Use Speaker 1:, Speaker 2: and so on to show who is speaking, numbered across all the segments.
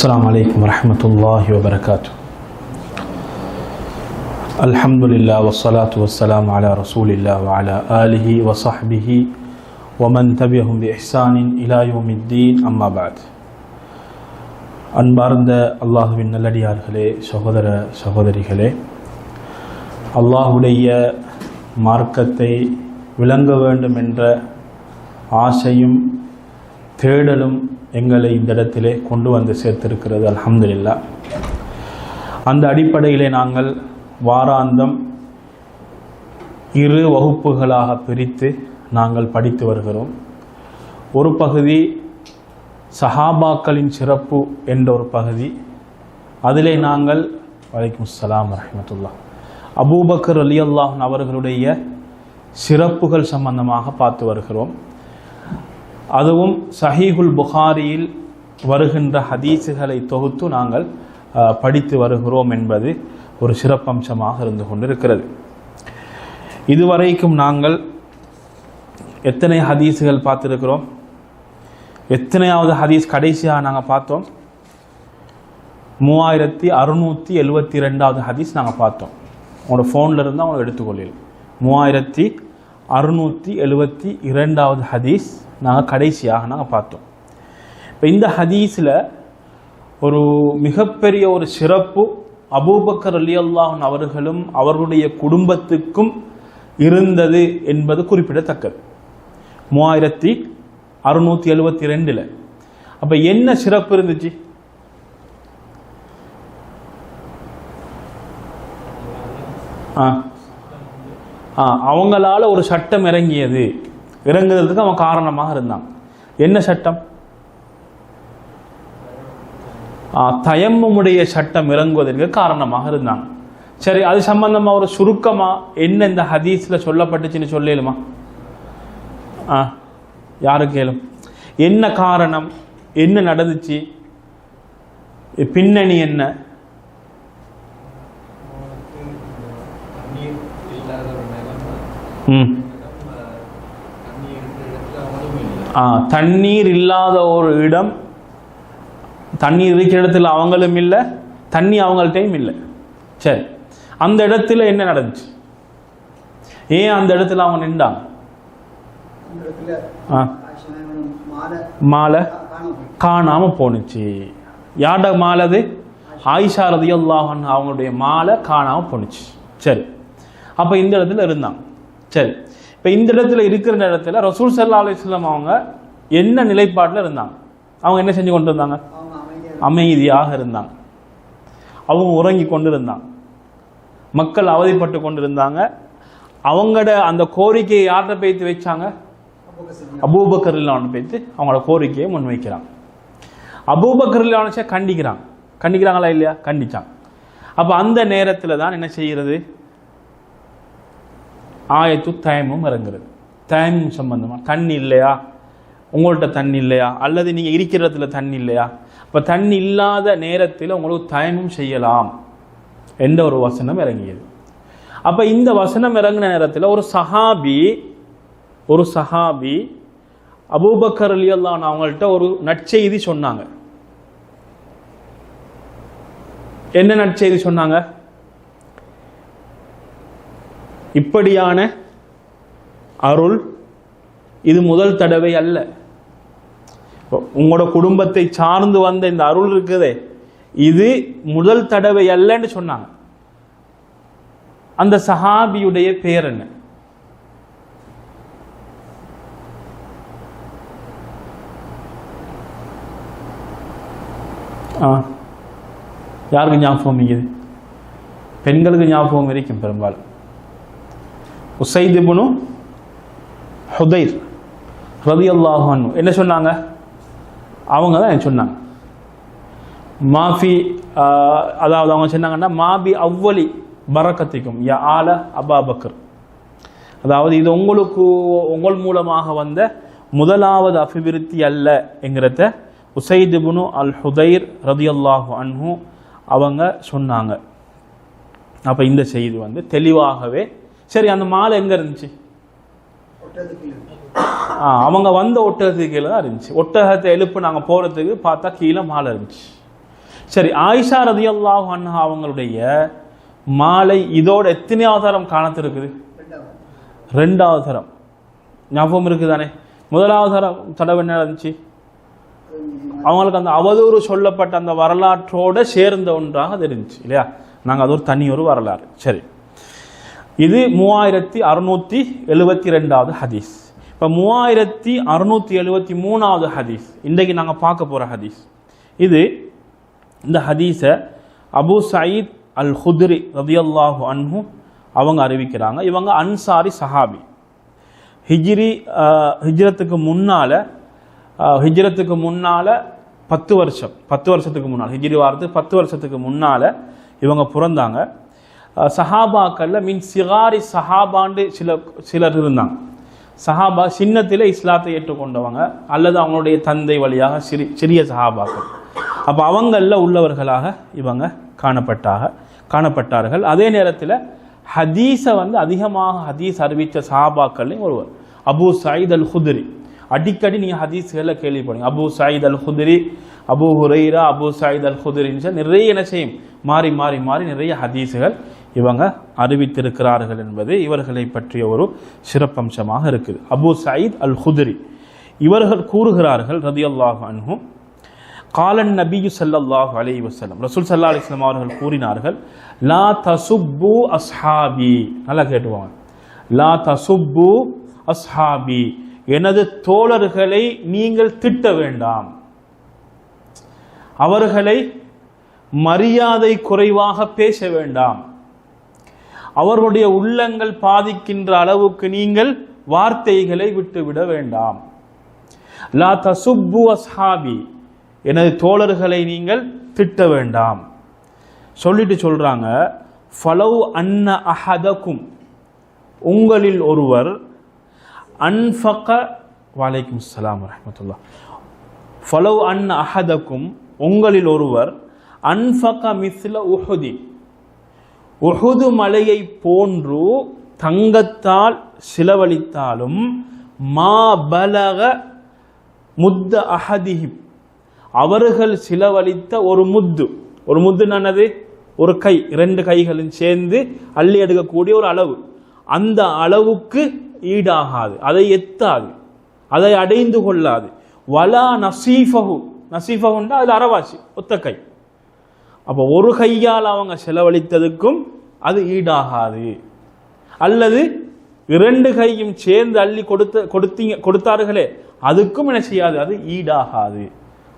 Speaker 1: السلام عليكم ورحمة الله وبركاته الحمد لله والصلاة والسلام على رسول الله وعلى آله وصحبه ومن تبعهم بإحسان إلى يوم الدين أما بعد அன்பார்ந்த அல்லாஹுவின் நல்லடியார்களே சகோதர சகோதரிகளே அல்லாஹுடைய மார்க்கத்தை விளங்க வேண்டும் என்ற ஆசையும் தேடலும் எங்களை இந்த இடத்திலே கொண்டு வந்து சேர்த்திருக்கிறது அலமதுல்லா அந்த அடிப்படையிலே நாங்கள் வாராந்தம் இரு வகுப்புகளாக பிரித்து நாங்கள் படித்து வருகிறோம். ஒரு பகுதி சஹாபாக்களின் சிறப்பு என்ற ஒரு பகுதி அதிலே நாங்கள் வலைக்கும் சலாம் ரஹமத்துல்லா அபூபக்கர் அலி அல்லாஹன் அவர்களுடைய சிறப்புகள் சம்பந்தமாக பார்த்து வருகிறோம். அதுவும் சஹீகுல் புகாரியில் வருகின்ற ஹதீஸுகளை தொகுத்து நாங்கள் படித்து வருகிறோம் என்பது ஒரு சிறப்பம்சமாக இருந்து கொண்டிருக்கிறது. இதுவரைக்கும் நாங்கள் எத்தனை ஹதீஸுகள் பார்த்துருக்கிறோம்? எத்தனையாவது ஹதீஸ் கடைசியாக நாங்கள் பார்த்தோம்? மூவாயிரத்தி அறுநூற்றி எழுபத்தி ரெண்டாவது ஹதீஸ் நாங்கள் பார்த்தோம். உங்களோட ஃபோனில் இருந்தால் அவங்க எடுத்துக்கொள்ளில் மூவாயிரத்தி அறுநூற்றி எழுபத்தி இரண்டாவது ஹதீஸ் நாங்கள் கடைசியாக நாங்கள் பார்த்தோம். இப்போ இந்த ஹதீஸில் ஒரு மிகப்பெரிய ஒரு சிறப்பு அபூபக்கர் அலி அல்லாஹன் அவர்களும் அவர்களுடைய குடும்பத்துக்கும் இருந்தது என்பது குறிப்பிடத்தக்கது. மூவாயிரத்தி அறுநூற்றி எழுபத்தி ரெண்டில் அப்போ என்ன சிறப்பு இருந்துச்சு? ஆ ஆ. அவங்களால ஒரு சட்டம் இறங்கியது. இறங்குறதுக்கு அவன் காரணமாக இருந்தான். என்ன சட்டம்? ஆ, தயம்முடைய சட்டம் இறங்குவதற்கு காரணமாக இருந்தான். சரி அது சம்பந்தமா ஒரு சுருக்கமா என்ன இந்த ஹதீஸ்ல சொல்லப்பட்டுச்சுன்னு சொல்லலுமா ஆ யாரு கேளும்? என்ன காரணம்? என்ன நடந்துச்சு? பின்னணி என்ன
Speaker 2: தண்ணீர் இல்லாத ஒரு நிலம்
Speaker 1: ம்
Speaker 2: தண்ணீர்
Speaker 1: ஆ, தண்ணீர் இல்லாத ஒரு இடம் தண்ணீர் இருக்கிற இடத்துல அவங்களும் இல்லை தண்ணி அவங்கள்ட்டையும் இல்லை. சரி. அந்த இடத்துல என்ன நடந்துச்சு? ஏன் அந்த இடத்துல அவங்க
Speaker 3: நின்றான்
Speaker 1: ஆ,
Speaker 3: மாலை காணாம போயிடுச்சு.
Speaker 1: போணுச்சு. யார்ட மாலது ஆயிஷா ரதியல்லாஹன் அவங்களுடைய மாலை காணாம போணுச்சு. சரி. அப்ப இந்த இடத்துல இருந்தாங்க. சரி. இப்போ இந்த இடத்துல இருக்கிற இடத்துல ரசூல் சல்லா அலிஸ்லாம் அவங்க என்ன நிலைப்பாட்டில் இருந்தாங்க? அவங்க என்ன செஞ்சு கொண்டு இருந்தாங்க அமைதியாக இருந்தாங்க. அவங்க உறங்கி கொண்டு இருந்தாங்க மக்கள் அவதிப்பட்டு கொண்டு இருந்தாங்க அவங்களோட அந்த கோரிக்கையை யார்கிட்ட பேத்து வச்சாங்க?
Speaker 3: அப்போ
Speaker 1: பேத்து அவங்களோட கோரிக்கையை முன்வைக்கிறாங்க. அபூபக்கர் கண்டிக்கிறாங்க. கண்டிக்கிறாங்களா இல்லையா? கண்டிச்சாங்க. அப்போ அந்த நேரத்தில் தான் என்ன செய்கிறது? ஆயத்து தயமும் இறங்குறது. தயமும் சம்பந்தமாக தண்ணி இல்லையா? உங்கள்கிட்ட தண்ணி இல்லையா? அல்லது நீங்கள் இருக்கிற இடத்துல தண்ணி இல்லையா? அப்போ தண்ணி இல்லாத நேரத்தில் உங்களுக்கு தயமும் செய்யலாம். என்ற ஒரு வசனம் இறங்கியது. அப்போ இந்த வசனம் இறங்கின நேரத்தில் ஒரு சஹாபி ஒரு சஹாபி அபூபக்கர் அலி அல்லான் அவங்கள்ட்ட ஒரு நற்செய்தி சொன்னாங்க. என்ன நற்செய்தி சொன்னாங்க? இப்படியான அருள் இது முதல் தடவை அல்ல. இப்போ உங்களோட குடும்பத்தை சார்ந்து வந்த இந்த அருள் இருக்குதே இது முதல் தடவை அல்லன்னு சொன்னாங்க. அந்த சஹாபியுடைய பேர் என்ன? ஆ யாருக்கு ஞாபகம் இருக்குது? பெண்களுக்கு ஞாபகம் இருக்கும் பெரும்பாலும். உசைதிபுனு ஹுதைர் ரதி அல்லாஹான் என்ன சொன்னாங்க? அவங்க தான் எனக்கு சொன்னாங்க. மாஃபி அதாவது அவங்க சொன்னாங்கன்னா மாபி அவ்வளி பரக்கத்திக்கும் யா ஆல அபாபக்கர் அதாவது இது உங்களுக்கு உங்கள் மூலமாக வந்த முதலாவது அபிவிருத்தி அல்ல என்கிறத உசைதுபுனு அல் ஹுதைர் ரதியல்லாஹு அன்ஹு அவங்க சொன்னாங்க. அப்போ இந்த செய்தி வந்து தெளிவாகவே சரி அந்த மாலை எங்கே இருந்துச்சு? ஆ, அவங்க வந்த ஒட்டகத்துக்கு கீழே தான் இருந்துச்சு. ஒட்டகத்தை எழுப்பு நாங்கள் போகிறதுக்கு பார்த்தா கீழே மாலை இருந்துச்சு. சரி ஆயிஷா ரதியல்லாஹு அண்ணா அவங்களுடைய மாலை இதோட எத்தனையாவது தரம் காணத்திருக்குது
Speaker 3: ரெண்டாவது
Speaker 1: தரம். ஞாபகம் இருக்குதானே? முதலாவது தரம் தடவை என்ன இருந்துச்சு? அவங்களுக்கு அந்த அவதூறு சொல்லப்பட்ட அந்த வரலாற்றோட சேர்ந்த ஒன்றாக அது இருந்துச்சு இல்லையா? நாங்கள் அது ஒரு தனி ஒரு வரலாறு. சரி. இது மூவாயிரத்தி அறுநூத்தி எழுபத்தி ரெண்டாவது ஹதீஸ். இப்போ மூவாயிரத்தி அறுநூத்தி எழுபத்தி மூணாவது ஹதீஸ். இன்றைக்கு நாங்கள் பார்க்க போகிற ஹதீஸ். இது இந்த ஹதீஸை அபு சயீத் அல் ஹுத்ரி ரதியல்லாஹு அன்ஹு அவங்க அறிவிக்கிறாங்க. இவங்க அன்சாரி சஹாபி. ஹிஜ்ரி ஹிஜ்ரத்துக்கு முன்னால ஹிஜ்ரத்துக்கு முன்னால பத்து வருஷம். பத்து வருஷத்துக்கு முன்னால். ஹிஜ்ரி வாரத்துக்கு பத்து வருஷத்துக்கு முன்னால இவங்க பிறந்தாங்க. சஹாபாக்கள்ல மீன் சிகாரி சஹாபாண்டு சில சிலர் இருந்தாங்க. சஹாபா சின்னத்திலே இஸ்லாத்தை ஏற்றுக்கொண்டவங்க அல்லது அவங்களுடைய தந்தை வழியாக சிறி சிறிய சஹாபாக்கள். அப்போ அவங்களில் உள்ளவர்களாக இவங்க காணப்பட்டாக காணப்பட்டார்கள். அதே நேரத்தில் ஹதீஸை வந்து அதிகமாக ஹதீஸ் அறிவித்த சஹாபாக்கள்லையும் ஒருவர் அபூ சயித் அல் ஹுதிரி அடிக்கடி நீங்கள் ஹதீஸ்களை கேள்விப்படுங்க Abu Saeed al Khudri Abu Huraira Abu Saeed al ஹுதிரின்னு சொல்லி நிறைய என்ன செய்யும். மாறி மாறி மாறி நிறைய ஹதீஸுகள் இவங்க அறிவித்திருக்கிறார்கள் என்பது இவர்களை பற்றிய ஒரு சிறப்பம்சமாக இருக்குது. அபு சயீத் அல் ஹுத்ரி இவர்கள் கூறுகிறார்கள் ரதியல்லாஹு அன்ஹு காலன் நபியு சல்லாஹ் அலி வசலம் ரசூல் சல்லா அலிஸ்லாம் அவர்கள் கூறினார்கள் லா தசுப்பு அஸ்ஹாபி. நல்லா கேட்டுவாங்க லா தசுப்பு அஸ்ஹாபி. எனது தோழர்களை நீங்கள் திட்ட வேண்டாம். அவர்களை மரியாதை குறைவாக பேச வேண்டாம். அவர்களுடைய உள்ளங்கள் பாதிக்கின்ற அளவுக்கு நீங்கள் வார்த்தைகளை விட்டுவிட வேண்டாம். லா தசுப்பு அஸ்ஹாபி எனது தோழர்களை நீங்கள் திட்ட வேண்டாம். சொல்லிட்டு சொல்றாங்க ஃபலவ் அன்ன அஹதக்கும் உங்களில் ஒருவர் அன்ஃபக வலைக்கும் சலாம் ரஹமத்துல்லா ஃபலவ் அன்ன அஹதக்கும் உங்களில் ஒருவர் அன்ஃபக மிஸ்ல உஹுதி. உஹுது மலையை போன்று தங்கத்தால் சிலவழித்தாலும் மா பலக முத்த அஹதிஹிம். அவர்கள் சிலவழித்த ஒரு முத்து. ஒரு முத்து என்னது? ஒரு கை. இரண்டு கைகளும் சேர்ந்து அள்ளி எடுக்கக்கூடிய ஒரு அளவு. அந்த அளவுக்கு ஈடாகாது. அதை எத்தாது. அதை அடைந்து கொள்ளாது. வலா நசீஃபஹு. நசீஃபஹுண்டா அது அரவாசி ஒத்த கை. அப்போ ஒரு கையால் அவங்க செலவழித்ததுக்கும் அது ஈடாகாது. அல்லது இரண்டு கையும் சேர்ந்து அள்ளி கொடுத்த கொடுத்தீங்க கொடுத்தார்களே அதுக்கும் என்ன செய்யாது? அது ஈடாகாது.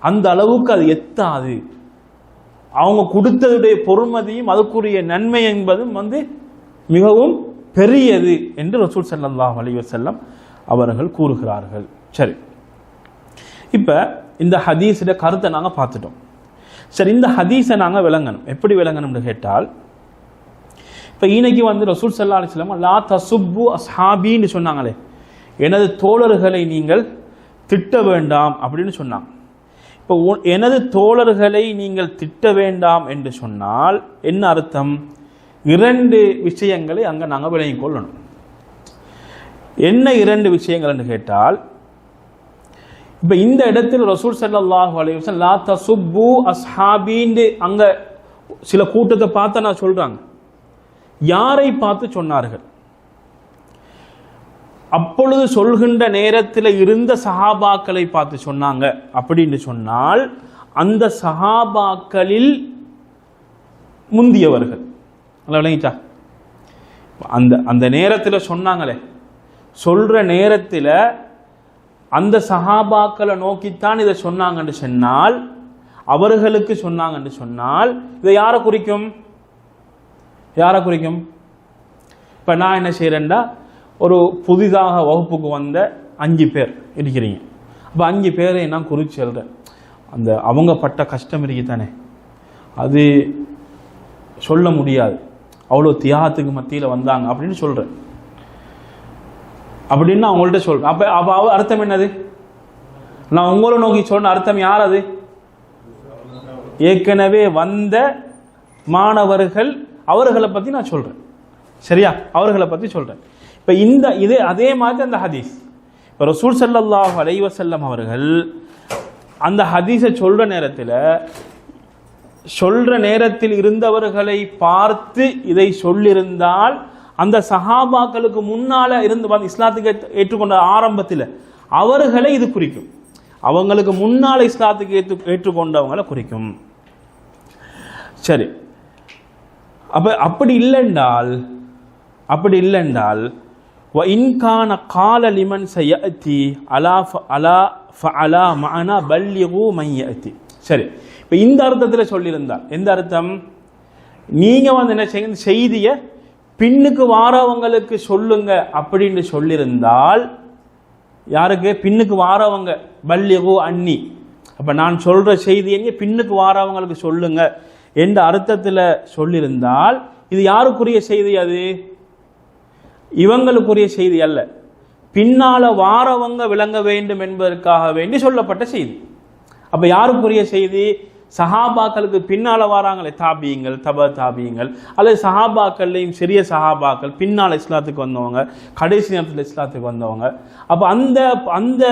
Speaker 1: அந்த அளவுக்கு அது எத்தாது அவங்க கொடுத்ததுடைய பொறுமதியும் அதுக்குரிய நன்மை என்பதும் வந்து மிகவும் பெரியது என்று ரசூல் ஸல்லல்லாஹு அலைஹி செல்லம் அவர்கள் கூறுகிறார்கள். சரி. இப்போ இந்த ஹதீஸோட கருத்தை நாங்கள் பார்த்துட்டோம். சரி இந்த ஹதீஸை நாங்கள் விளங்கணும். எப்படி விளங்கணும்னு கேட்டால் இப்போ இன்னைக்கு வந்து ரசூல் சல்லா அலிஸ்லாம் லா தசுப்பு அஸ்ஹாபின்னு சொன்னாங்களே எனது தோழர்களை நீங்கள் திட்ட வேண்டாம் அப்படின்னு சொன்னாங்க. இப்போ உ- எனது தோழர்களை நீங்கள் திட்ட வேண்டாம் என்று சொன்னால் என்ன அர்த்தம்? இரண்டு விஷயங்களை அங்கே நாங்கள் விளங்கிக் கொள்ளணும். என்ன இரண்டு விஷயங்கள் என்று கேட்டால் இப்போ இந்த இடத்தில் ரசூல் ஸல்லல்லாஹு அலைஹி லா தசுப்பு அஸ்ஹாபின்னு அங்க சில கூட்டத்தை பார்த்து நான் சொல்றாங்க. யாரை பார்த்து சொன்னார்கள்? அப்பொழுது சொல்கின்ற நேரத்தில் இருந்த சஹாபாக்களை பார்த்து சொன்னாங்க. அப்படின்னு சொன்னால் அந்த சஹாபாக்களில் முந்தியவர்கள். விளங்கிச்சா? அந்த அந்த நேரத்தில் சொன்னாங்களே. சொல்ற நேரத்தில் அந்த சஹாபாக்களை நோக்கித்தான் இதை சொன்னாங்கன்னு சொன்னால் அவர்களுக்கு சொன்னாங்கன்னு சொன்னால் இதை யாரை குறிக்கும்? யாரை குறிக்கும்? இப்போ நான் என்ன செய்கிறேன்டா ஒரு புதிதாக வகுப்புக்கு வந்த அஞ்சு பேர் இருக்கிறீங்க. அப்போ அஞ்சு பேரை நான் குறித்து சொல்கிறேன் அந்த அவங்க பட்ட கஷ்டம் இருக்கு தானே அது சொல்ல முடியாது. அவ்வளோ தியாகத்துக்கு மத்தியில் வந்தாங்க அப்படின்னு சொல்கிறேன் அப்படின்னு நான் அவங்கள்ட்ட சொல்கிறேன் அப்போ அப்போ அவ- அர்த்தம் என்னது? நான் உங்களை நோக்கி சொன்ன அர்த்தம் யார் அது? ஏற்கனவே வந்த மாணவர்கள் அவர்களை பற்றி நான் சொல்கிறேன் சரியா? அவர்களை பற்றி சொல்கிறேன் இப்போ இந்த இதே அதே மாதிரி அந்த ஹதீஸ். இப்போ ரசூல் சல்லாஹ் அலைவசல்லம் அவர்கள் அந்த ஹதீஸை சொல்கிற நேரத்தில் சொல்ற நேரத்தில் இருந்தவர்களை பார்த்து இதை சொல்லியிருந்தால் அந்த சஹாபாக்களுக்கு முன்னால இருந்து வந்து இஸ்லாத்துக்கு ஏற்றுக்கொண்ட ஆரம்பத்தில் அவர்களை இது குறிக்கும். அவங்களுக்கு முன்னால இஸ்லாத்துக்கு ஏற்று ஏற்றுக்கொண்டவங்களை குறிக்கும். சரி. அப்ப அப்படி இல்லைண்டால் அப்படி இல்லைண்டால் வ இன்கான கால லிமன் சயத்தி அலா ஃப- அலா மனா மஅனா மையத்தி சரி. இப்போ இந்த அர்த்தத்தில் சொல்லியிருந்தார். எந்த அர்த்தம்? நீங்கள் வந்து என்ன செய்ய செய்தியை பின்னுக்கு வாரவங்களுக்கு சொல்லுங்க அப்படின்னு சொல்லியிருந்தால் யாருக்கு? பின்னுக்கு வாரவங்க. பல்யகோ அன்னி. அப்போ நான் சொல்கிற செய்தி என்ன பின்னுக்கு வாரவங்களுக்கு சொல்லுங்க என்ற அர்த்தத்தில் சொல்லியிருந்தால் இது யாருக்குரிய செய்தி அது? இவங்களுக்குரிய செய்தி அல்ல. பின்னால வாரவங்க விளங்க வேண்டும் என்பதற்காக வேண்டி சொல்லப்பட்ட செய்தி. அப்போ யாருக்குரிய செய்தி? சஹாபாக்களுக்கு பின்னால வாராங்களே தாபியங்கள் தப தாபியங்கள் அல்லது சஹாபாக்கள்லையும் சிறிய சஹாபாக்கள் பின்னால் இஸ்லாத்துக்கு வந்தவங்க கடைசி நேரத்தில் இஸ்லாத்துக்கு வந்தவங்க. அப்போ அந்த அந்த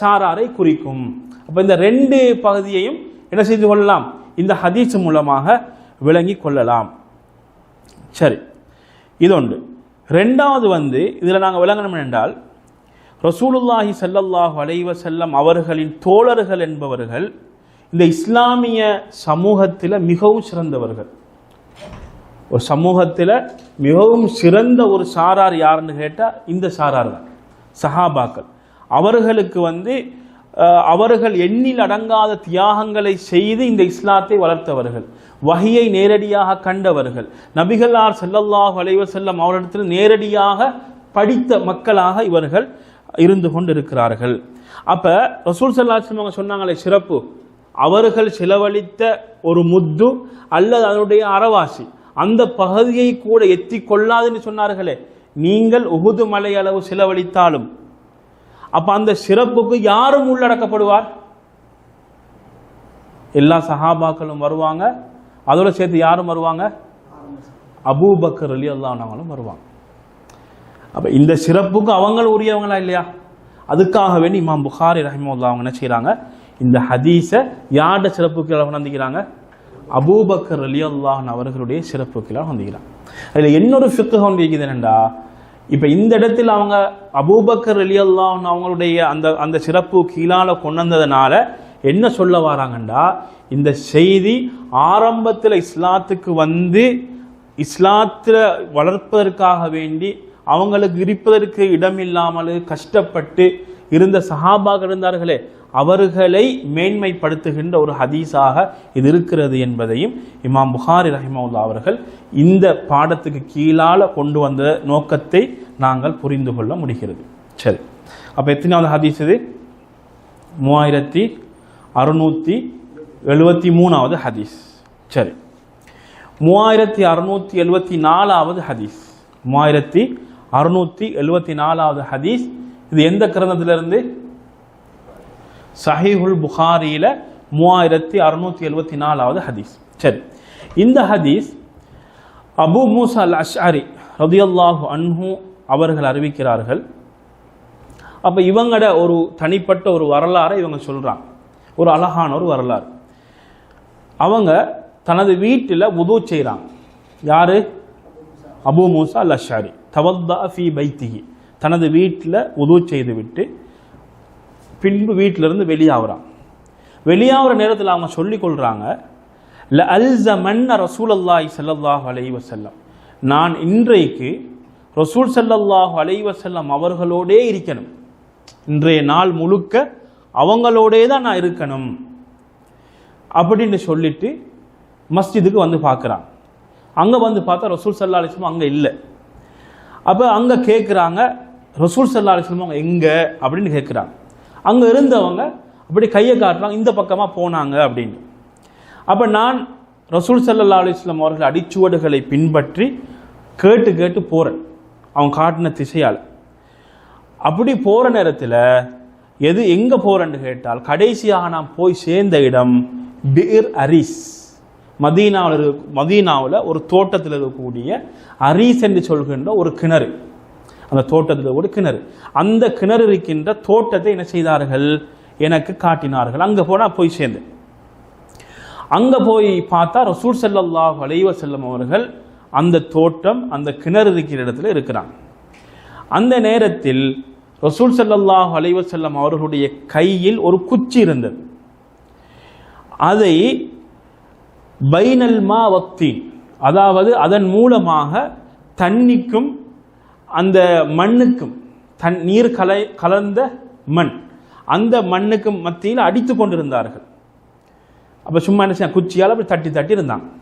Speaker 1: சாராரை குறிக்கும். அப்போ இந்த ரெண்டு பகுதியையும் என்ன செய்து கொள்ளலாம்? இந்த ஹதீஸ் மூலமாக விளங்கி கொள்ளலாம். சரி இது ஒன்று ரெண்டாவது வந்து இதில் நாங்கள் விளங்கணும் என்றால் ரசூலுல்லாஹி செல்லல்லாஹ் வளைவ செல்லம் அவர்களின் தோழர்கள் என்பவர்கள் இந்த இஸ்லாமிய சமூகத்தில் மிகவும் சிறந்தவர்கள். ஒரு சமூகத்தில் மிகவும் சிறந்த ஒரு சாரார் யாருன்னு கேட்டால் இந்த சாரார் தான். சஹாபாக்கள். அவர்களுக்கு வந்து அவர்கள் எண்ணில் அடங்காத தியாகங்களை செய்து இந்த இஸ்லாத்தை வளர்த்தவர்கள். வகையை நேரடியாக கண்டவர்கள். நபிகளார் செல்லல்லாஹ் அலைஹி வஸல்லம் அவரிடத்தில் நேரடியாக படித்த மக்களாக இவர்கள் இருந்து கொண்டிருக்கிறார்கள். அப்போ ரசூல் சல்லாஸ்லம் அவங்க சொன்னாங்களே சிறப்பு. அவர்கள் செலவழித்த ஒரு முத்து அல்லது அதனுடைய அறவாசி அந்த பகுதியை கூட எத்தி கொள்ளாதுன்னு சொன்னார்களே. நீங்கள் உகுது மலை அளவு செலவழித்தாலும். அப்ப அந்த சிறப்புக்கு யாரும் உள்ளடக்கப்படுவார்? எல்லா சஹாபாக்களும் வருவாங்க. அதோட சேர்த்து யாரும் வருவாங்க? அபூபக்கர் அலி அல்லாஹ்னவங்களும் வருவாங்க. அப்ப இந்த சிறப்புக்கு அவங்களும் உரியவங்களா இல்லையா? அதுக்காக வேண்டி இமாம் புகாரி ரஹிமுல்லா அவங்க என்ன செய்றாங்க? இந்த ஹதீஸை யார்ட சிறப்புகளாக வந்திக்கிறாங்க அபூபக்கர் அலி அல்லாஹன் அவர்களுடைய சிறப்புகளாக வந்திக்கிறாங்க அதில் இன்னொரு ஃபிக்கு ஒன்று இருக்குது இப்போ இந்த இடத்தில் அவங்க அபூபக்கர் அலி அல்லாஹன் அவங்களுடைய அந்த அந்த சிறப்பு கீழால கொண்டு வந்ததுனால என்ன சொல்ல வராங்கண்டா? இந்த செய்தி ஆரம்பத்தில் இஸ்லாத்துக்கு வந்து இஸ்லாத்தில் வளர்ப்பதற்காக வேண்டி அவங்களுக்கு இருப்பதற்கு இடமில்லாமல் கஷ்டப்பட்டு இருந்த சஹாபாக இருந்தார்களே அவர்களை மேன்மைப்படுத்துகின்ற ஒரு ஹதீஸாக இது இருக்கிறது என்பதையும் இமாம் புகாரி ரஹிமவுல்லா அவர்கள் இந்த பாடத்துக்கு கீழால கொண்டு வந்த நோக்கத்தை நாங்கள் புரிந்து கொள்ள முடிகிறது. சரி. அப்போ எத்தனாவது ஹதீஸ் இது? மூவாயிரத்தி அறுநூற்றி எழுபத்தி மூணாவது ஹதீஸ். சரி. மூவாயிரத்தி அறுநூற்றி எழுபத்தி நாலாவது ஹதீஸ். மூவாயிரத்தி அறுநூற்றி எழுபத்தி நாலாவது ஹதீஸ். இது எந்த கிரந்தத்திலிருந்து? சஹீஹுல் புகாரியில மூவாயிரத்தி அறுநூற்றி எழுபத்தி நாலாவது ஹதீஸ். சரி. இந்த ஹதீஸ் அபு மூசா அல் அஷ்அரி ரதியல்லாஹு அன்ஹு அவர்கள் அறிவிக்கிறார்கள். அப்போ இவங்களோட ஒரு தனிப்பட்ட ஒரு வரலாறை இவங்க சொல்றாங்க. ஒரு அழகான ஒரு வரலாறு. அவங்க தனது வீட்டில் உது செய்கிறாங்க யாரு? அபு மூசா அல் அஷாரி தவத்தா ஃபி பைத்திகி தனது வீட்டில் உது செய்து விட்டு பின்பு வீட்டிலிருந்து வெளியாகிறான். வெளியாகிற நேரத்தில் அவங்க சொல்லிக் கொள்கிறாங்க ல அல்சமன்ன ரசூல் அல்லாஹி ஸல்லல்லாஹு அலைஹி செல்லம் நான் இன்றைக்கு ரசூல் ஸல்லல்லாஹு அலைஹி செல்லம் அவர்களோடே இருக்கணும். இன்றைய நாள் முழுக்க அவங்களோடே தான் நான் இருக்கணும் அப்படின்னு சொல்லிட்டு மஸ்ஜிதுக்கு வந்து பார்க்குறான். அங்கே வந்து பார்த்தா ரசூல் சல்லா அலிஸ்லம் அங்கே இல்லை. அப்போ அங்கே கேட்குறாங்க ரசூல் சல்லா அலிஸ்லம் அவங்க எங்கே? அப்படின்னு கேட்குறாங்க அங்கே இருந்தவங்க அப்படி கையை காட்டுறாங்க இந்த பக்கமாக போனாங்க அப்படின்னு அப்போ நான் ரசூல் சல்லா அலிஸ்லாம் அவர்கள் அடிச்சுவடுகளை பின்பற்றி கேட்டு கேட்டு போகிறேன் அவன் காட்டின திசையால். அப்படி போகிற நேரத்தில் எது எங்கே போகிறேன்னு கேட்டால் கடைசியாக நான் போய் சேர்ந்த இடம் பிர் அரிஸ் மதீனாவில் இருக்க மதீனாவில் ஒரு தோட்டத்தில் இருக்கக்கூடிய அரிஸ் என்று சொல்கின்ற ஒரு கிணறு. அந்த தோட்டத்தில் ஒரு கிணறு. அந்த கிணறு இருக்கின்ற தோட்டத்தை என்ன செய்தார்கள்? எனக்கு காட்டினார்கள். அங்கே போனால் போய் சேர்ந்தேன் அங்கே போய் பார்த்தா ரசூல் செல்லல்லாஹ் வளைவ வஸல்லம் அவர்கள் அந்த தோட்டம் அந்த கிணறு இருக்கிற இடத்துல இருக்கிறாங்க. அந்த நேரத்தில் ரசூல் செல்லல்லாஹ் வளைவ செல்லும் அவர்களுடைய கையில் ஒரு குச்சி இருந்தது. அதை பைனல்மா வக்தி வக்தீன் அதாவது அதன் மூலமாக தண்ணிக்கும் அந்த மண்ணுக்கும் தன் நீர் கலை கலந்த மண் அந்த மண்ணுக்கும் மத்தியில் அடித்து கொண்டிருந்தார்கள். அப்போ சும்மா என்ன செய்ய குச்சியால் அப்படி தட்டி தட்டி இருந்தான்.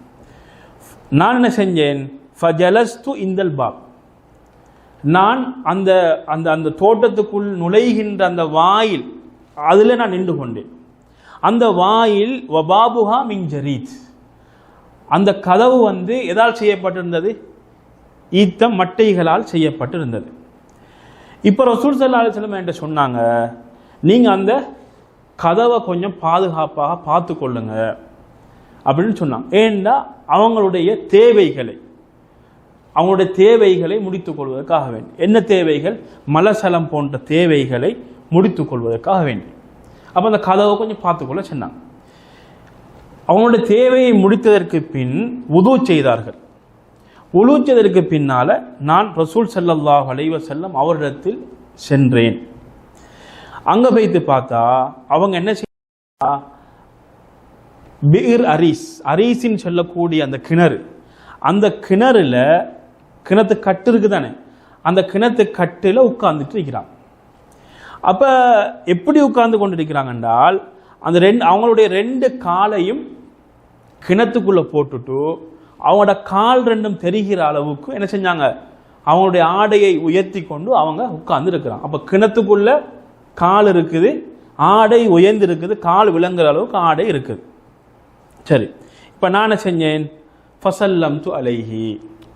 Speaker 1: நான் என்ன செஞ்சேன்? ஃபஜலஸ்து இந்தல் பாப். நான் அந்த அந்த அந்த தோட்டத்துக்குள் நுழைகின்ற அந்த வாயில் அதில் நான் நின்று கொண்டேன். அந்த வாயில் வபாபுஹா மின் ஜரீத். அந்த கதவு வந்து எதால் செய்யப்பட்டிருந்தது? ஈத்தம் மட்டைகளால் செய்யப்பட்டிருந்தது. இப்போ ரசூல் சல்லா அலிஸ்லம் என்கிட்ட சொன்னாங்க நீங்கள் அந்த கதவை கொஞ்சம் பாதுகாப்பாக பார்த்து கொள்ளுங்க அப்படின்னு சொன்னாங்க. ஏன்னா அவங்களுடைய தேவைகளை அவங்களுடைய தேவைகளை முடித்துக் கொள்வதற்காக வேண்டும் என்ன தேவைகள்? மலசலம் போன்ற தேவைகளை முடித்துக் கொள்வதற்காக வேண்டும் அப்போ அந்த கதவை கொஞ்சம் பார்த்துக்கொள்ள சொன்னாங்க. அவங்களுடைய தேவையை முடித்ததற்கு பின் உதவு செய்தார்கள். உலு பின்னால் பின்னால நான் ரசூல் செல்லல்லாஹ் அலைவ செல்லம் அவரிடத்தில் சென்றேன். அங்க போய்த்து பார்த்தா அவங்க என்ன செய்ய பிர் அரிஸ் அரிசின்னு சொல்லக்கூடிய அந்த கிணறு அந்த கிணறுல கிணத்து கட்டு இருக்கு தானே அந்த கிணத்து கட்டுல உட்கார்ந்துட்டு இருக்கிறாங்க அப்ப எப்படி உட்கார்ந்து கொண்டு அந்த ரெண்டு அவங்களுடைய ரெண்டு காலையும் கிணத்துக்குள்ள போட்டுட்டு அவங்களோட கால் ரெண்டும் தெரிகிற அளவுக்கு என்ன செஞ்சாங்க? அவங்களுடைய ஆடையை உயர்த்தி கொண்டு அவங்க உட்கார்ந்து இருக்கிறான் அப்போ கிணத்துக்குள்ள கால் இருக்குது ஆடை உயர்ந்து இருக்குது கால் விளங்குற அளவுக்கு ஆடை இருக்குது. சரி இப்போ நான் என்ன செஞ்சேன்? ஃபசல்லம் து அலைஹி.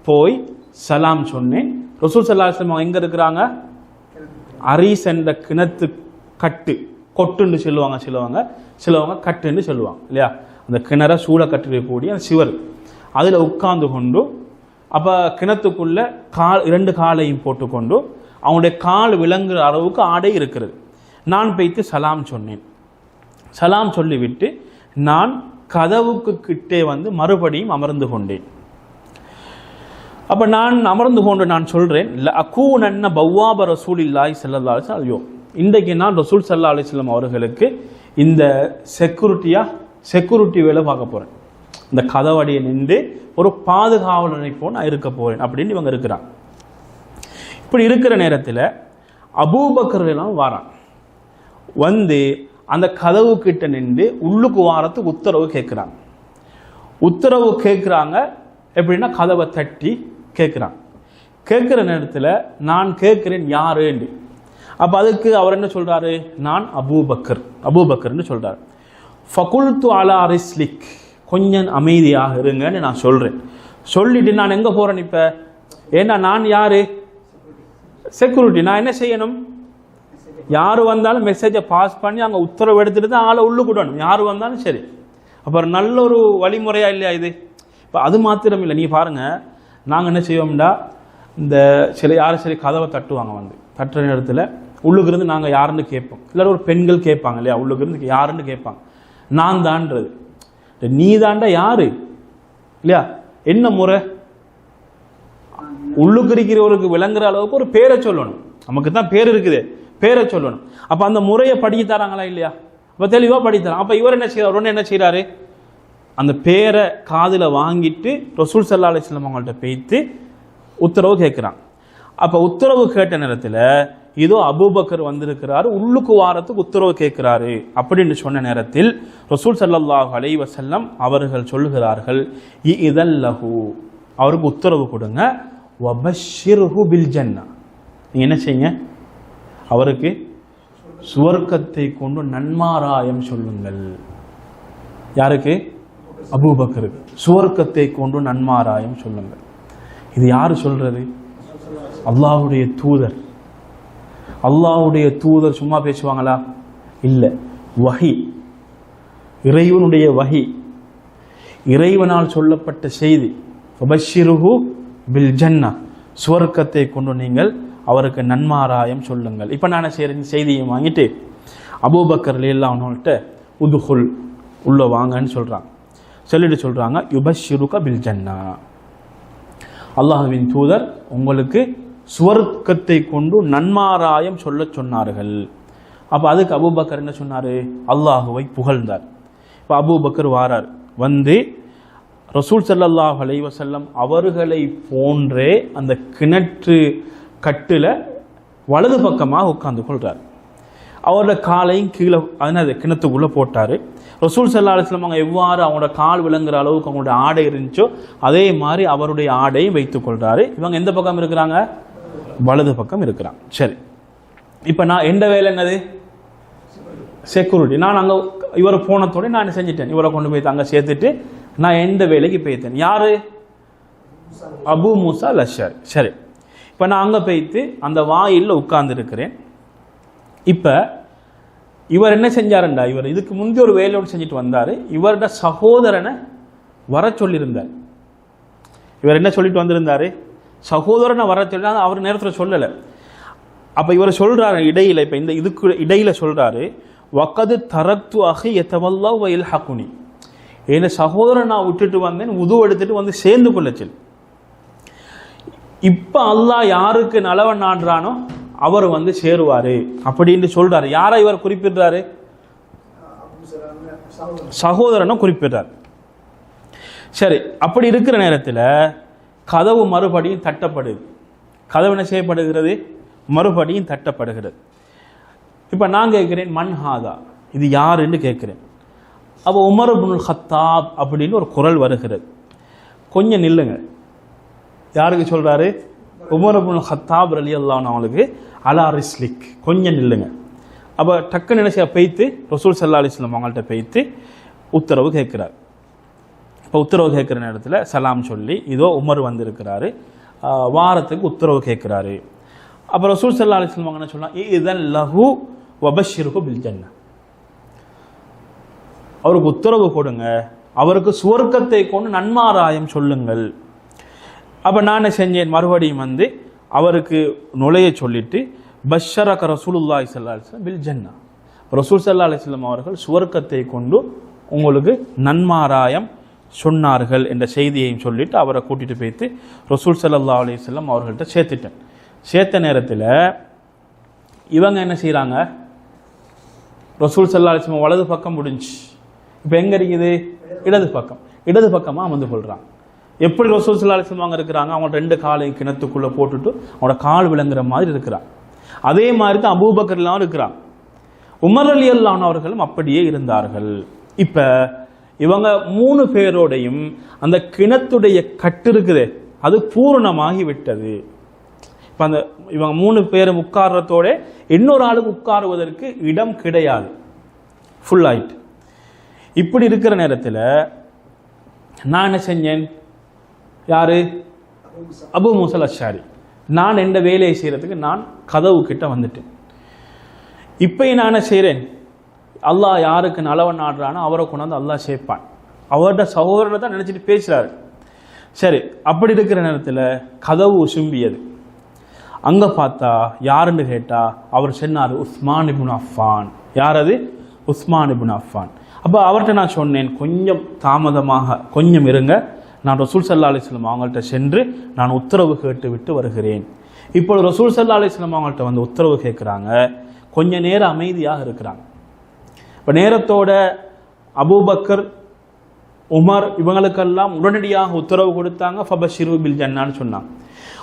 Speaker 1: போய் சலாம் சொன்னேன். ரசூல் சல்லா அவங்க எங்கே இருக்கிறாங்க? அரீஸ் என்ற கிணத்து கட்டு கொட்டுன்னு சொல்லுவாங்க சிலவங்க சிலவங்க கட்டுன்னு சொல்லுவாங்க இல்லையா? அந்த கிணற சூழ கட்டிருக்கக்கூடிய அந்த சிவர். அதில் உட்கார்ந்து கொண்டு அப்போ கிணத்துக்குள்ள கால் இரண்டு காலையும் போட்டுக்கொண்டு அவனுடைய கால் விளங்குற அளவுக்கு ஆடை இருக்கிறது. நான் போய்த்து சலாம் சொன்னேன். சலாம் சொல்லிவிட்டு நான் கதவுக்கு கிட்டே வந்து மறுபடியும் அமர்ந்து கொண்டேன். அப்ப நான் அமர்ந்து கொண்டு நான் சொல்றேன் அக்கூனன்ன பவ்வாப ரசூல் இல்லாய் செல்லல்லா ஐயோ இன்றைக்கு நான் ரசூல் சல்லா அலிஸ்லாம் அவர்களுக்கு இந்த செக்யூரிட்டியா செக்யூரிட்டி வேலை பார்க்க போறேன். இந்த கதவடியை நின்று ஒரு பாதுகாவலனை போல் நான் இருக்க போறேன் அப்படின்னு இவங்க இருக்கிறான் இப்படி இருக்கிற நேரத்தில் அபூபக்கர் எல்லாம் வாரான். வந்து அந்த கதவு கிட்ட நின்று உள்ளுக்கு வாரத்துக்கு உத்தரவு கேட்குறாங்க. உத்தரவு கேட்குறாங்க. எப்படின்னா கதவை தட்டி கேட்குறாங்க. கேட்குற நேரத்தில் நான் கேட்குறேன் யாருன்னு. அப்போ அதுக்கு அவர் என்ன சொல்கிறாரு நான் அபூபக்கர். அபூபக்கர்னு சொல்கிறார் ஃபகுல்து அலா ரிஸ்லிக். கொஞ்சம் அமைதியாக இருங்கன்னு நான் சொல்கிறேன் சொல்லிட்டு நான் எங்கே போகிறேன் இப்போ? ஏன்னா நான் யார்? செக்யூரிட்டி நான் என்ன செய்யணும்? யார் வந்தாலும் மெசேஜை பாஸ் பண்ணி அங்கே உத்தரவு எடுத்துட்டு தான் ஆளை உள்ளுக்குடணும் யார் வந்தாலும் சரி. அப்புறம் நல்ல ஒரு வழிமுறையா இல்லையா இது? இப்போ அது மாத்திரம் இல்லை. நீங்கள் பாருங்க. நாங்கள் என்ன செய்வோம்டா? இந்த சில யாரும் சரி கதவை தட்டுவாங்க வந்து. தட்டுற நேரத்தில் உள்ளுக்கு இருந்து நாங்கள் யாருன்னு கேட்போம். இல்லை ஒரு பெண்கள் கேட்பாங்க இல்லையா? உள்ளுக்கு இருந்து யாருன்னு கேட்பாங்க. நான் தான்றது. நீ தாண்டா யாரு? இல்லையா? என்ன முறை? உள்ளுக்கு இருக்கிறவருக்கு விளங்குற அளவுக்கு ஒரு பேரை சொல்லணும். நமக்கு தான் பேர் இருக்குது. பேரை சொல்லணும். அப்ப அந்த முறையை படிக்க தராங்களா இல்லையா? அப்ப தெளிவா படிச்சு தராங்க. அப்ப இவர் என்ன செய்யறாரு உடனே என்ன செய்யறாரு அந்த பேரை காதில் வாங்கிட்டு ரசூல் சல்லா அலிஸ்லாம் அவங்கள்ட்ட பேய்த்து உத்தரவு கேட்குறான் அப்போ உத்தரவு கேட்ட நேரத்தில் இதோ அபூபக்கர் வந்திருக்கிறாரு உள்ளுக்கு வாரத்துக்கு உத்தரவு கேட்கிறாரு அப்படின்னு சொன்ன நேரத்தில் ரசூல் சல்லாஹ் அலைஹி வஸல்லம் அவர்கள் சொல்லுகிறார்கள் இதல் லஹு அவருக்கு உத்தரவு கொடுங்க வபஷிர்ஹு பில் ஜன்னா. என்ன செய்யுங்க? அவருக்கு சுவர்க்கத்தை கொண்டு நன்மாராயம் சொல்லுங்கள். யாருக்கு? அபூபக்கருக்கு. சுவர்க்கத்தை கொண்டு நன்மாராயம் சொல்லுங்கள். இது யாரு சொல்றது? அல்லாஹுடைய தூதர். அல்லாஹ்வுடைய தூதர் சும்மா பேசுவாங்களா? இல்லை. வகி இறைவனுடைய வஹி. இறைவனால் சொல்லப்பட்ட செய்தி ஃபபஷிருஹு பில் ஜன்னா. சுவர்க்கத்தை கொண்டு நீங்கள் அவருக்கு நன்மாராயம் சொல்லுங்கள். இப்போ நான் செய்கிற செய்தியை வாங்கிட்டு அபூபக்கர் லீல்லா அவங்கள்ட்ட உதுகுல் உள்ளே வாங்கன்னு சொல்கிறான் சொல்லிட்டு சொல்கிறாங்க யுபஷிருக பில் ஜன்னா. அல்லாஹ்வின் தூதர் உங்களுக்கு சுவர்க்கத்தை கொண்டு நன்மாராயம் சொல்ல சொன்னார்கள். அப்போ அதுக்கு அபூபக்கர் என்ன சொன்னார்? அல்லாஹுவை புகழ்ந்தார். இப்போ அபூபக்கர் வாரார். வந்து ரசூல் சல்லாஹ் அலைவசல்லம் அவர்களை போன்றே அந்த கிணற்று கட்டில் வலது பக்கமாக உட்கார்ந்து கொள்றார். அவரோட காலையும் கீழே அதனால் அது கிணத்துக்குள்ளே போட்டார். ரசூல் சல்லா அலிஸ்லாம் அவங்க எவ்வாறு அவங்களோட கால் விளங்குற அளவுக்கு அவங்களோட ஆடை இருந்துச்சோ அதே மாதிரி அவருடைய ஆடையும் வைத்துக் கொள்றாரு. இவங்க எந்த பக்கம் இருக்கிறாங்க? வலது பக்கம் இருக்கிறான். சரி. இப்போ நான் எந்த வேலை என்னது? செக்யூரிட்டி நான் அங்கே இவரை போனத்தோட நான் செஞ்சுட்டேன் செஞ்சிட்டேன்? இவரை கொண்டு போய் அங்கே சேர்த்துட்டு நான் எந்த வேலைக்கு போய்த்தேன்? யாரு? அபு மூசா லஷர் சரி. இப்போ நான் அங்கே போய்த்து அந்த வாயிலில் உட்கார்ந்துருக்கிறேன். இப்போ இவர் என்ன செஞ்சாருண்டா? இவர் இதுக்கு முந்தைய ஒரு வேலையோடு செஞ்சுட்டு வந்தார். இவரோட சகோதரனை வர சொல்லியிருந்தார். இவர் என்ன சொல்லிட்டு வந்திருந்தாரு? சகோதரனை வர சொல்லி அவர் நேரத்தில் சொல்லலை. அப்போ இவர் சொல்கிறாரு இடையில இப்போ இந்த இதுக்கு இடையில சொல்கிறாரு வக்கது தரத்து அகி எத்தவல்லா வயல் ஹக்குனி என் சகோதரன் நான் விட்டுட்டு வந்தேன் உது எடுத்துட்டு வந்து சேர்ந்து கொள்ள இப்போ அல்லாஹ் யாருக்கு நலவன் நாடுறானோ அவர் வந்து சேருவார் அப்படின்னு சொல்கிறாரு யாரை இவர் குறிப்பிடுறாரு? சகோதரனும் குறிப்பிடுறார். சரி அப்படி இருக்கிற நேரத்தில் கதவு மறுபடியும் தட்டப்படுது. கதவு என்ன செய்யப்படுகிறது? மறுபடியும் தட்டப்படுகிறது. இப்போ நான் கேட்கிறேன் மன்ஹாதா இது யாருன்னு கேட்குறேன். அப்போ உமர் இப்னுல் ஹத்தாப் அப்படின்னு ஒரு குரல் வருகிறது. கொஞ்சம் நில்லுங்க. யாருக்கு சொல்கிறாரு உமர் இப்னுல் ஹத்தாப் ரலி அவங்களுக்கு அலா ரிஸ்லிக். கொஞ்சம் நில்லுங்க. அப்போ டக்குன்னு நினைச்சா செய்ய பெய்த்து ரசூல் சல்லா அலிஸ்லாம் அவங்கள்ட்ட பெய்த்து உத்தரவு கேட்குறாரு. இப்போ உத்தரவு கேட்குற நேரத்தில் சலாம் சொல்லி இதோ உமர் வந்திருக்கிறாரு. வாரத்துக்கு உத்தரவு கேட்குறாரு. அப்புறம் ரசூல் சல்லா அலிஸ்லாம் என்ன சொல்லலாம் இதன் லஹு வபஷிருக்கு பில் ஜன்ன அவருக்கு உத்தரவு கொடுங்க. அவருக்கு சுவர்க்கத்தை கொண்டு நன்மாராயம் சொல்லுங்கள். அப்போ நான் என்ன செஞ்சேன்? மறுபடியும் வந்து அவருக்கு நுழைய சொல்லிட்டு பஷரக ரசூலுல்லாஹி சல்லா அலிஸ்லாம் பில் ஜன்னா ரசூல் சல்லா அலிஸ்லாம் அவர்கள் சுவர்க்கத்தை கொண்டு உங்களுக்கு நன்மாராயம் சொன்னார்கள் என்ற செய்தியையும் சொல்லிட்டு அவரை கூட்டிட்டு போயிட்டு ரசூல் சல்லா அலைஹி அவர்கள்ட்ட சேர்த்துட்டேன் சேர்த்த நேரத்தில் இவங்க என்ன செய்கிறாங்க ரசூல் சல்லா அலிஸ்லம் வலது பக்கம் முடிஞ்சு. இப்போ எங்கே இருக்குது? இடது பக்கம். இடது பக்கமா அமர்ந்து கொள்கிறாங்க எப்படி ரசூல் சல்லா அலிஸ்லம் அங்கே அவங்க இருக்கிறாங்க? அவங்க ரெண்டு காலையும் கிணத்துக்குள்ளே போட்டுட்டு அவனோட கால் விளங்குற மாதிரி இருக்கிறாங்க. அதே மாதிரி தான் அபூபக்கர்லாம் இருக்கிறாங்க. உமர் அலி அல்லான் அவர்களும் அப்படியே இருந்தார்கள். இப்ப இவங்க மூணு பேரோடையும் அந்த கிணத்துடைய கட்டு இருக்குதே அது பூரணமாகி விட்டது இப்போ அந்த இவங்க மூணு பேரும் உட்கார்றதோட இன்னொரு ஆளுக்கு உட்காருவதற்கு இடம் கிடையாது. ஃபுல் ஆயிட்டு. இப்படி இருக்கிற நேரத்தில் நான் என்ன செஞ்சேன்? யாரு?
Speaker 3: அபு
Speaker 1: முசல் அஷாரி நான் எந்த வேலையை செய்கிறதுக்கு நான் கதவு கிட்ட வந்துட்டேன். இப்போ நான் என்ன செய்கிறேன் அல்லாஹ் யாருக்கு நலவன் நாடுறானோ அவரை கொண்டாந்து அல்லாஹ் சேர்ப்பான். அவர்கிட்ட சகோதரனை தான் நினச்சிட்டு பேசுகிறாரு சரி அப்படி இருக்கிற நேரத்தில் கதவு உசும்பியது அங்கே பார்த்தா யாருன்னு கேட்டால் அவர் சொன்னார் உஸ்மான் இபுன் அஃபான். யார் அது உஸ்மான் இபுன் அஃபான். அப்போ அவர்கிட்ட நான் சொன்னேன் கொஞ்சம் தாமதமாக கொஞ்சம் இருங்க. நான் ரசூல் சல்லா அலிஸ்லாம் அவங்கள்ட்ட சென்று நான் உத்தரவு கேட்டு விட்டு வருகிறேன். இப்பொழுது ரசூல் சல்லா அலிஸ்லாம் அவங்கள்ட்ட வந்து உத்தரவு கேட்குறாங்க. கொஞ்ச நேரம் அமைதியாக இருக்கிறாங்க. இப்போ நேரத்தோட அபூபக்கர் உமர் இவங்களுக்கெல்லாம் உடனடியாக உத்தரவு கொடுத்தாங்க. ஃபபஷிரு பில் ஜன்னான்னு சொன்னாங்க.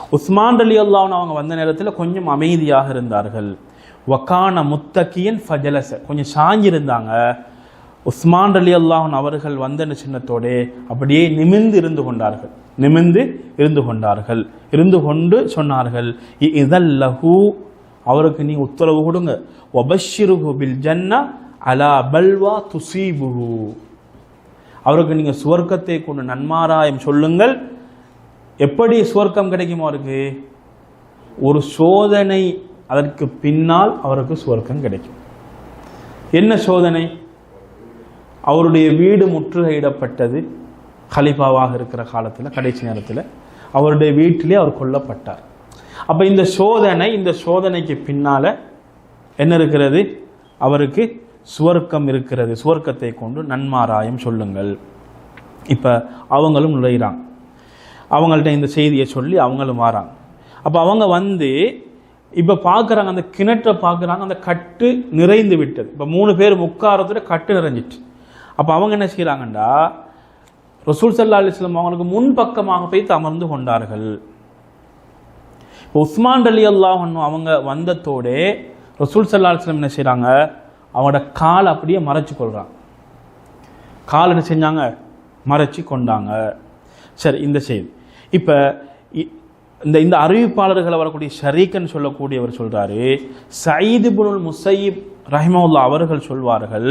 Speaker 1: உஸ்மான் அலி அல்லாஹ்னு அவங்க வந்த நேரத்தில் கொஞ்சம் அமைதியாக இருந்தார்கள். வக்கான முத்தக்கியன் ஃபஜலச கொஞ்சம் சாஞ்சிருந்தாங்க உஸ்மான் அலி அல்லாஹன் அவர்கள் வந்த சின்னத்தோடே அப்படியே நிமிர்ந்து இருந்து கொண்டார்கள். நிமிர்ந்து இருந்து கொண்டார்கள். இருந்து கொண்டு சொன்னார்கள் "இ- இதல்லஹு அவருக்கு நீ உத்தரவு கொடுங்க. ஒபஷிருஹு பில் ஜன்னா அலா பல்வா துசீபுஹு. அவருக்கு நீங்கள் சுவர்க்கத்தை கொண்டு நன்மாராயம் சொல்லுங்கள். எப்படி சுவர்க்கம் கிடைக்குமோ அவருக்கு? ஒரு சோதனை அதற்கு பின்னால் அவருக்கு சுவர்க்கம் கிடைக்கும். என்ன சோதனை? அவருடைய வீடு முற்றுகையிடப்பட்டது. கலிஃபாவாக இருக்கிற காலத்தில் கடைசி நேரத்தில். அவருடைய வீட்டிலே அவர் கொல்லப்பட்டார். அப்போ இந்த சோதனை இந்த சோதனைக்கு பின்னால் என்ன இருக்கிறது? அவருக்கு சுவர்க்கம் இருக்கிறது. சுவர்க்கத்தை கொண்டு நன்மாராயம் சொல்லுங்கள். இப்போ அவங்களும் நுழைகிறாங்க அவங்கள்ட்ட இந்த செய்தியை சொல்லி அவங்களும் வராங்க. அப்போ அவங்க வந்து இப்போ பார்க்குறாங்க அந்த கிணற்றை பார்க்குறாங்க அந்த கட்டு நிறைந்து விட்டது. இப்போ மூணு பேர் உட்காரத்துல கட்டு நிறைஞ்சிட்டு. அப்போ அவங்க என்ன செய்கிறாங்கண்டா ரசூல் சல்லா அலிஸ்லாம் அவங்களுக்கு முன்பக்கமாக போய் அமர்ந்து கொண்டார்கள். இப்போ உஸ்மான் அலி அல்லாஹ் அவங்க வந்தத்தோடே ரசூல் சல்லா அலிஸ்லாம் என்ன செய்கிறாங்க அவங்களோட கால் அப்படியே மறைச்சு கொள்கிறான் கால் என்ன செஞ்சாங்க? மறைச்சு கொண்டாங்க. சரி இந்த செய்தி. இப்போ இந்த இந்த அறிவிப்பாளர்களை வரக்கூடிய ஷரீக்கன் சொல்லக்கூடியவர் சொல்கிறாரு சயீது புனுல் முசையீப் ரஹிமவுல்லா அவர்கள் சொல்வார்கள்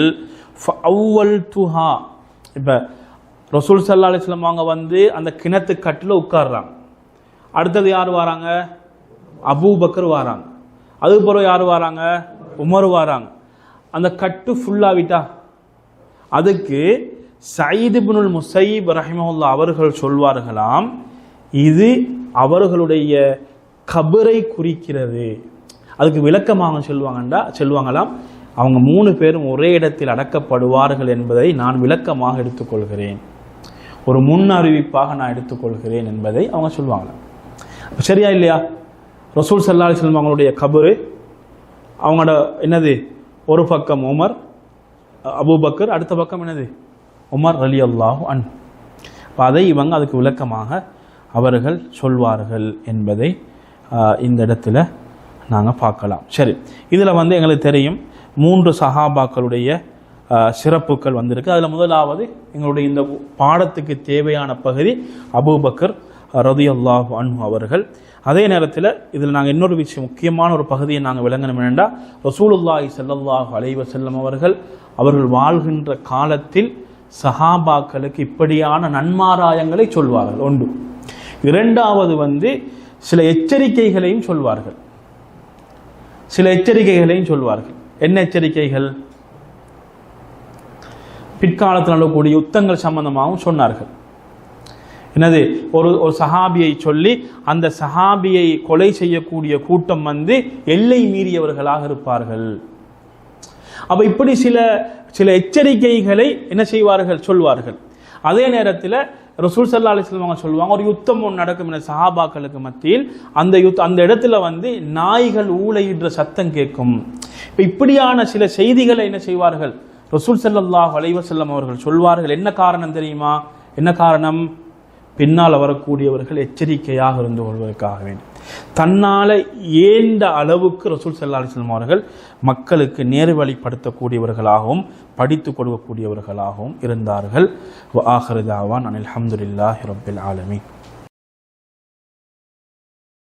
Speaker 1: அவ்வல் துஹா. இப்போ ரசூல் சல்லா அலிஸ்லாம் அவங்க வந்து அந்த கிணத்து கட்டில் உட்காடுறாங்க அடுத்தது யார் வராங்க? அபூபக்கர் வராங்க. அதுக்கு பிறகு யார் வராங்க? உமர் வராங்க. அந்த கட்டு ஃபுல்லாவிட்டா அதுக்கு சயீது பினுல் முசைப் ரஹிமஹுல்லா அவர்கள் சொல்வார்களாம் இது அவர்களுடைய கபரை குறிக்கிறது. அதுக்கு விளக்கமாக சொல்லுவாங்கண்டா சொல்லுவாங்களாம் அவங்க மூணு பேரும் ஒரே இடத்தில் அடக்கப்படுவார்கள் என்பதை நான் விளக்கமாக எடுத்துக்கொள்கிறேன். ஒரு முன் அறிவிப்பாக நான் எடுத்துக்கொள்கிறேன் என்பதை அவங்க சொல்லுவாங்களாம் சரியா இல்லையா? ரசூல் சல்லாஹ் அலிஸ்லாம் அவங்களுடைய கபரு அவங்களோட என்னது? ஒரு பக்கம் உமர் அபுபக்கர் அடுத்த பக்கம் என்னது? உமர் அலி அல்லாஹு அன் அதை இவங்க அதுக்கு விளக்கமாக அவர்கள் சொல்வார்கள் என்பதை இந்த இடத்துல நாங்கள் பார்க்கலாம். சரி இதில் வந்து எங்களுக்கு தெரியும் மூன்று சஹாபாக்களுடைய சிறப்புகள் வந்திருக்கு. அதில் முதலாவது எங்களுடைய இந்த பாடத்துக்கு தேவையான பகுதி அபூபக்கர் ரதியல்லாஹ் அன்ஹு அவர்கள் அதே நேரத்தில் இதில் நாங்கள் இன்னொரு விஷயம் முக்கியமான ஒரு பகுதியை நாங்கள் விளங்கணும் என்னென்னா ரசூலுல்லாஹி செல்லல்லாஹ் அலைவ செல்லம் அவர்கள் அவர்கள் வாழ்கின்ற காலத்தில் சஹாபாக்களுக்கு இப்படியான நன்மாராயங்களை சொல்வார்கள். ஒன்று. இரண்டாவது வந்து சில எச்சரிக்கைகளையும் சொல்வார்கள். சில எச்சரிக்கைகளையும் சொல்வார்கள். என்ன எச்சரிக்கைகள்? பிற்காலத்தில் நடக்கக்கூடிய யுத்தங்கள் சம்பந்தமாகவும் சொன்னார்கள். என்னது? ஒரு ஒரு சஹாபியை சொல்லி அந்த சஹாபியை கொலை செய்யக்கூடிய கூட்டம் வந்து எல்லை மீறியவர்களாக இருப்பார்கள். அப்ப இப்படி சில சில எச்சரிக்கைகளை என்ன செய்வார்கள்? சொல்வார்கள். அதே நேரத்தில் ரசூல் சல்லா அலிஸ்லாம் அவங்க சொல்லுவாங்க ஒரு யுத்தம் ஒன்று நடக்கும் என சஹாபாக்களுக்கு மத்தியில் அந்த யுத் அந்த இடத்துல வந்து நாய்கள் ஊழையிடுற சத்தம் கேட்கும். இப்போ இப்படியான சில செய்திகளை என்ன செய்வார்கள்? ரசூல் சல்லாஹ் அலைவசல்லம் அவர்கள் சொல்வார்கள் என்ன காரணம் தெரியுமா? என்ன காரணம்? பின்னால் வரக்கூடியவர்கள் எச்சரிக்கையாக இருந்து கொள்வதற்காக வேண்டும். தன்னால ஏந்த அளவுக்கு ரசூல் செல்லாலி அலைஹி அவர்கள் மக்களுக்கு நேர்வழிப்படுத்தக்கூடியவர்களாகவும் படித்து கொடுக்கக்கூடியவர்களாகவும் இருந்தார்கள். ஆஹ்ரதாவான் அனில் அஹமதுல்லாஹி ரபில் ஆலமின்.